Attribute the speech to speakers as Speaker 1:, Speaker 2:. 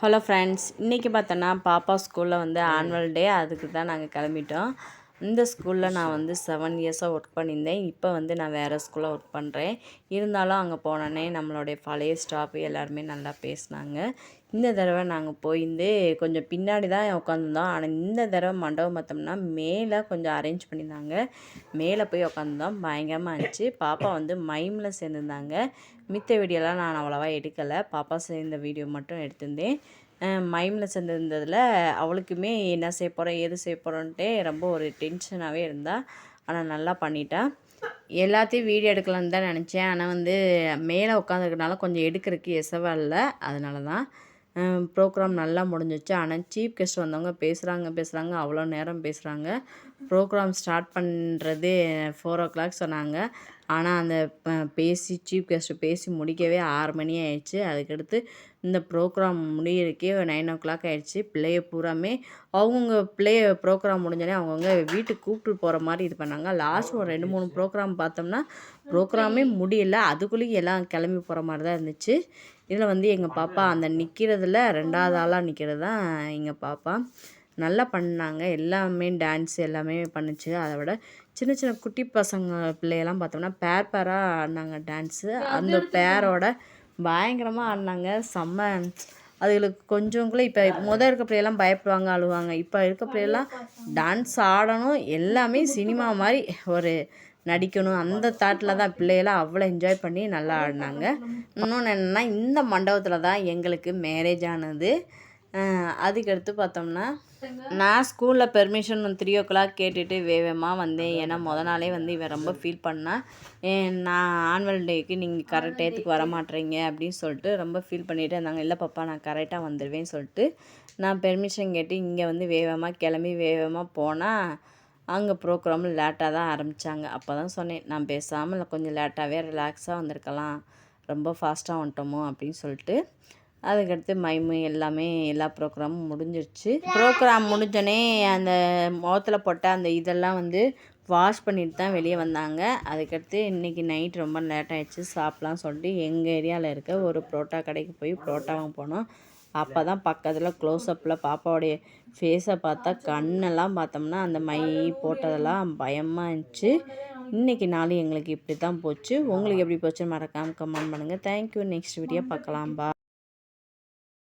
Speaker 1: Hello friends இன்றைக்கி பார்த்தோன்னா பாப்பா ஸ்கூலில் வந்து ஆனுவல் டே அதுக்கு தான் நாங்கள் கிளம்பிட்டோம். இந்த ஸ்கூலில் நான் வந்து செவன் இயர்ஸாக ஒர்க் பண்ணியிருந்தேன். இப்போ வந்து நான் வேறு ஸ்கூலில் ஒர்க் பண்ணுறேன் இருந்தாலும் அங்கே போனோன்னே நம்மளுடைய பழைய ஸ்டாஃப் எல்லாருமே நல்லா பேசினாங்க. இந்த தடவை நாங்கள் போயிருந்து கொஞ்சம் பின்னாடி தான் உட்காந்துருந்தோம் ஆனால் இந்த தடவை மண்டபம் பார்த்தோம்னா மேலே கொஞ்சம் அரேஞ்ச் பண்ணியிருந்தாங்க. மேலே போய் உட்காந்துருந்தோம் பயங்கரமாக இருந்துச்சு. பாப்பா வந்து மைமில் சேர்ந்துருந்தாங்க. மித்த வீடியோலாம் நான் அவ்வளோவா எடுக்கலை. பாப்பா சேர்ந்த வீடியோ மட்டும் எடுத்திருந்தேன். மைமில் சேர்ந்துருந்ததில் அவளுக்குமே என்ன செய்ய போகிறோம் எது செய்ய போகிறோன்ட்டு ரொம்ப ஒரு டென்ஷனாகவே இருந்தாள் ஆனால் நல்லா பண்ணிட்டா. எல்லாத்தையும் வீடியோ எடுக்கலான்னு தான் நினச்சேன். ஆனால் வந்து மேலே உட்காந்துருக்கனால கொஞ்சம் எடுக்கிறதுக்கு எசவாக இல்லை. அதனால தான் ப்ரோக்ராம் நல்லா முடிஞ்சிச்சு. ஆனால் சீஃப் கெஸ்ட் வந்தவங்க பேசுகிறாங்க பேசுகிறாங்க அவ்வளோ நேரம் பேசுகிறாங்க ப்ரோக்ராம் ஸ்டார்ட் பண்ணுறது ஃபோர் ஓ கிளாக் சொன்னாங்க. ஆனால் அந்த பேசி சீஃப் கெஸ்ட்டு பேசி முடிக்கவே ஆறு மணி ஆயிடுச்சு. அதுக்கடுத்து இந்த ப்ரோக்ராம் முடியறதுக்கே நைன் ஓ கிளாக் ஆகிடுச்சு பிள்ளைய பூராமே அவங்கவுங்க பிள்ளைய ப்ரோக்ராம் முடிஞ்சோடனே அவங்கவுங்க வீட்டுக்கு கூப்பிட்டு போகிற மாதிரி இது பண்ணாங்க. லாஸ்ட் ஒரு ரெண்டு மூணு ப்ரோக்ராம் பார்த்தோம்னா ப்ரோக்ராமே முடியல. அதுக்குள்ளேயும் எல்லாம் கிளம்பி போகிற மாதிரி தான் இருந்துச்சு. இதில் வந்து எங்கள் பாப்பா அந்த நிற்கிறதுல ரெண்டாவது ஆளாக நிற்கிறது தான் எங்கள் பாப்பா. நல்லா பண்ணாங்க. எல்லாமே டான்ஸ் எல்லாமே பண்ணுச்சு. அதை விட சின்ன சின்ன குட்டி பசங்க பிள்ளையெல்லாம் பார்த்தோம்னா பேர் பேராக ஆடினாங்க டான்ஸு அந்த பேரோட பயங்கரமாக ஆடினாங்க. செம்ம அதுகளுக்கு கொஞ்சம் கூட இப்போ முதல் இருக்க பிள்ளையெல்லாம் பயப்படுவாங்க அழுவாங்க. இப்போ இருக்க பிள்ளையெல்லாம் டான்ஸ் ஆடணும். எல்லாமே சினிமா மாதிரி ஒரு நடிக்கணும். அந்த தாட்டில் தான் பிள்ளையெல்லாம் அவ்வளோ என்ஜாய் பண்ணி நல்லா ஆடினாங்க. இன்னொன்று என்னென்னா இந்த மண்டபத்தில் தான் எங்களுக்கு மேரேஜ் ஆனது. அதுக்கடுத்து பார்த்தோம்னா நான் ஸ்கூலில் பெர்மிஷன் த்ரீ ஓ கிளாக் கேட்டுட்டு வேகமாக வந்தேன். ஏன்னா முத நாளே வந்து இவன் ரொம்ப ஃபீல் பண்ணால் நான் ஆனுவல் டேக்கு நீங்கள் கரெக்ட் டயத்துக்கு வர மாட்டேறீங்க அப்படின்னு சொல்லிட்டு ரொம்ப ஃபீல் பண்ணிகிட்டு இருந்தாங்க. இல்லை பாப்பா நான் கரெக்டாக வந்துடுவேன் சொல்லிட்டு நான் பெர்மிஷன் கேட்டு இங்கே வந்து வேகமாக கிளம்பி வேகமாக போனால் அங்கே ப்ரோக்ராம் லேட்டாக தான் ஆரம்பித்தாங்க அப்போ தான் சொன்னேன் நான் பேசாமல் கொஞ்சம் லேட்டாகவே ரிலாக்ஸாக வந்திருக்கலாம். ரொம்ப ஃபாஸ்ட்டாக வந்துட்டோமோ அப்படின்னு சொல்லிட்டு. அதுக்கடுத்து மைமு எல்லாமே எல்லா ப்ரோக்ராமும் முடிஞ்சிருச்சு. ப்ரோக்ராம் முடிஞ்சோடனே அந்த முகத்தில் போட்ட அந்த இதெல்லாம் வந்து வாஷ் பண்ணிட்டு தான் வெளியே வந்தாங்க. அதுக்கடுத்து இன்றைக்கி நைட் ரொம்ப லேட் ஆகிடுச்சு சாப்பிட்லாம் சொல்லிட்டு எங்கள் ஏரியாவில் இருக்க ஒரு புரோட்டா கடைக்கு போய் புரோட்டாவும் போனோம். அப்போ தான் பக்கத்தில் க்ளோஸ்அப்பில் பாப்பாவுடைய ஃபேஸை பார்த்தா கண்ணெல்லாம் பார்த்தோம்னா அந்த மை போட்டதெல்லாம் பயமாக இருந்துச்சு. இன்றைக்கி நாள் எங்களுக்கு இப்படி தான் போச்சு. உங்களுக்கு எப்படி போச்சுன்னு மறக்காமல் கமெண்ட் பண்ணுங்கள் தேங்க்யூ நெக்ஸ்ட் வீடியோ பார்க்கலாம்பா